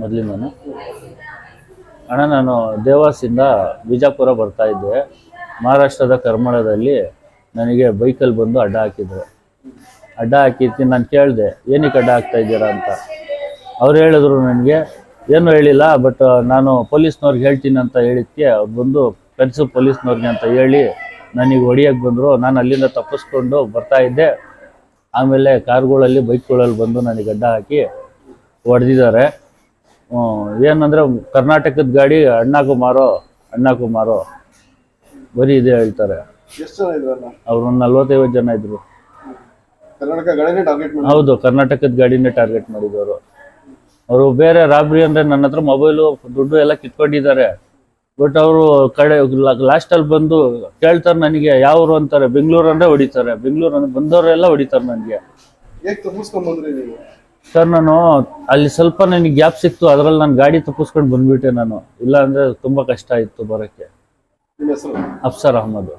ಮೊದಲಿಂದನು. ಅಣ್ಣ, ನಾನು ದೇವಾಸಿಂದ ಬಿಜಾಪುರ ಬರ್ತಾ ಇದ್ದೆ. ಮಹಾರಾಷ್ಟ್ರದ ಕರ್ಮಳದಲ್ಲಿ ನನಗೆ ಬೈಕಲ್ಲಿ ಬಂದು ಅಡ್ಡ ಹಾಕಿದ್ರು. ಅಡ್ಡ ಹಾಕಿರ್ತೀನಿ ನಾನು ಕೇಳಿದೆ, ಏನಕ್ಕೆ ಅಡ್ಡ ಹಾಕ್ತಾ ಇದ್ದೀರಾ ಅಂತ? ಅವ್ರು ಹೇಳಿದ್ರು ನನಗೆ, ಏನು ಹೇಳಿಲ್ಲ ಬಟ್ ನಾನು ಪೊಲೀಸ್ನವ್ರಿಗೆ ಹೇಳ್ತೀನಿ ಅಂತ ಹೇಳಿದ್ಕೆ, ಅವ್ರು ಬಂದು ಕರೆಸು ಪೊಲೀಸ್ನವ್ರಿಗೆ ಅಂತ ಹೇಳಿ ನನಗೆ ಹೊಡಿಯೋಕೆ ಬಂದರು. ನಾನು ಅಲ್ಲಿಂದ ತಪ್ಪಿಸ್ಕೊಂಡು ಬರ್ತಾ ಇದ್ದೆ. ಆಮೇಲೆ ಕಾರ್ಗಳಲ್ಲಿ, ಬೈಕ್ಗಳಲ್ಲಿ ಬಂದು ನನಗೆ ಅಡ್ಡ ಹಾಕಿ ಹೊಡೆದಿದ್ದಾರೆ. ಏನಂದ್ರೆ ಕರ್ನಾಟಕದ ಗಾಡಿ ಅಣ್ಣ ಕುಮಾರೋ ಅಣ್ಣ ಕುಮಾರೋ ಬರೀ ಇದೆ ಹೇಳ್ತಾರೆ. ಅವ್ರು ಒಂದು ನಲ್ವತ್ತೈವತ್ತು ಜನ ಇದ್ರು. ಹೌದು ಕರ್ನಾಟಕದ ಗಾಡಿನೇ ಟಾರ್ಗೆಟ್ ಮಾಡಿದವರು. ಅವರು ಬೇರೆ ರಾಬ್ರಿ ಅಂದ್ರೆ ನನ್ನ ಹತ್ರ ಮೊಬೈಲು ದುಡ್ಡು ಎಲ್ಲ ಕಿತ್ಕೊಂಡಿದ್ದಾರೆ. ಬಟ್ ಅವರು ಕಡೆ ಲಾಸ್ಟಲ್ಲಿ ಬಂದು ಕೇಳ್ತಾರೆ ನನಗೆ ಯಾವ್ರು ಅಂತಾರೆ ಬೆಂಗಳೂರು ಅಂದ್ರೆ ಹೊಡಿತಾರೆ. ಬೆಂಗಳೂರು ಅಂದ್ರೆ ಬಂದವರೆಲ್ಲ ಹೊಡಿತಾರೆ ನನಗೆ. ಸರ್ ನಾನು ಅಲ್ಲಿ ಸ್ವಲ್ಪ ನನಗೆ ಗ್ಯಾಪ್ ಸಿಕ್ತು ಅದರಲ್ಲಿ ನಾನು ಗಾಡಿ ತಪ್ಪಿಸ್ಕೊಂಡು ಬಂದ್ಬಿಟ್ಟೆ ನಾನು. ಇಲ್ಲ ಅಂದ್ರೆ ತುಂಬಾ ಕಷ್ಟ ಇತ್ತು ಬರಕ್ಕೆ. ಅಫ್ಸರ್ ಅಹಮದ್.